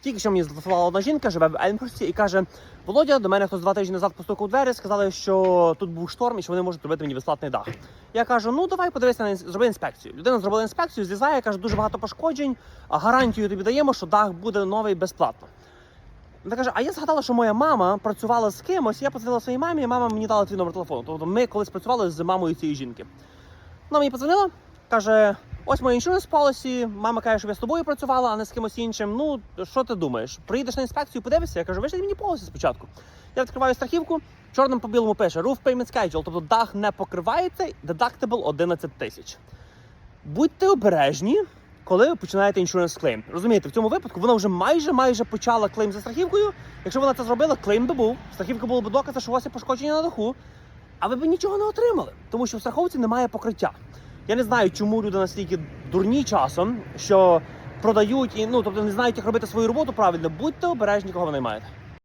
Тільки що мені зателефонувала одна жінка, живе в Ельмхурсті, і каже: Володя, до мене хтось два тижні назад постукав у двері, сказали, що тут був шторм і що вони можуть робити мені безплатний дах. Я кажу: ну давай подивися на зроби інспекцію. Людина зробила інспекцію, злізає, каже, дуже багато пошкоджень, а гарантію тобі даємо, що дах буде новий безплатно. Вона каже, а я згадала, що моя мама працювала з кимось, я подзвонила своїй мамі, і мама мені дала твій номер телефону. Тобто ми колись працювали з мамою цієї жінки. Вона мені подзвонила, каже: ось моя insurance policy, мама каже, щоб я з тобою працювала, а не з кимось іншим. Ну, що ти думаєш? Приїдеш на інспекцію, подивишся? Я кажу, вийшли мені полосі спочатку. Я відкриваю страхівку, чорним по білому пише Roof Payment Schedule, тобто дах не покривається, deductible 11 тисяч. Будьте обережні, коли ви починаєте insurance claim. Розумієте, в цьому випадку вона вже майже майже почала клейм за страхівкою. Якщо вона це зробила, клейм би був. Страхівка була б доказ, що у вас є пошкодження на даху, а ви б нічого не отримали, тому що в страховці немає покриття. Я не знаю, чому люди настільки дурні часом, що продають і ну тобто не знають, як робити свою роботу правильно. Будьте обережні, кого ви наймаєте.